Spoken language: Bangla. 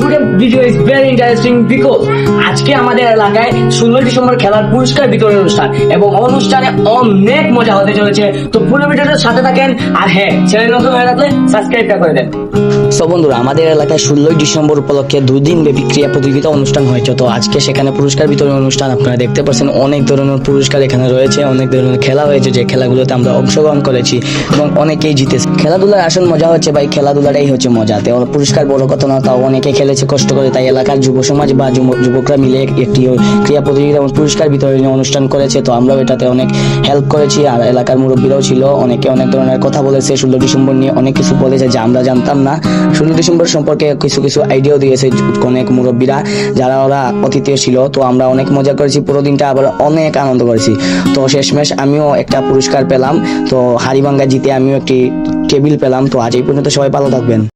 vlog. Video is very interesting because আজকে আমাদের এলাকায় ষোলোই ডিসেম্বর খেলার পুরস্কার বিতরণ অনুষ্ঠান এবং অনুষ্ঠানে অনেক মজা হতে চলেছে তো পুরো ভিডিওটার সাথে থাকেন আর হ্যাঁ চ্যানেল নতুন হয়ে থাকলে সাবস্ক্রাইবটা করে দেন সো বন্ধুরা, আমাদের এলাকায় ষোলোই ডিসেম্বর উপলক্ষে দুদিন ব্যাপী ক্রিয়া প্রতিযোগিতা অনুষ্ঠান হয়েছে। তো আজকে সেখানে পুরস্কার বিতরণ অনুষ্ঠান আপনারা দেখতে পাচ্ছেন। অনেক ধরনের পুরস্কার এখানে রয়েছে, অনেক ধরনের খেলা হয়েছে যে খেলাগুলোতে আমরা অংশগ্রহণ করেছি এবং অনেকেই জিতেছে। খেলাধুলার আসল মজা হচ্ছে ভাই, খেলাধুলাটাই হচ্ছে মজা। তো পুরস্কার বড় কথা না, তাও অনেকে খেলেছে কষ্ট করে। তাই এলাকার যুব সমাজ বা যুব- যুবকরা মিলে একটি ক্রিয়া প্রতিযোগিতা এবং পুরস্কার বিতরণী অনুষ্ঠান করেছে। তো আমরাও এটাতে অনেক হেল্প করেছি আর এলাকার মুরব্বীরাও ছিল। অনেকে অনেক ধরনের কথা বলেছে। ষোলো ডিসেম্বর নিয়ে অনেক কিছু বলেছে যা আমরা জানতাম না। ষোলো ডিসেম্বর সম্পর্কে কিছু কিছু আইডিয়াও দিয়েছে অনেক মুরব্বীরা, যারা ওরা অতিথি ছিল। তো আমরা অনেক মজা করেছি, পুরো দিনটা আবার অনেক আনন্দ করেছি। তো শেষমেশ আমিও একটা পুরস্কার পেলাম। তো হারিবাঙ্গা জিতে আমিও একটি টেবিল পেলাম। তো আজ এই পর্যন্ত সবাই ভালো থাকবেন।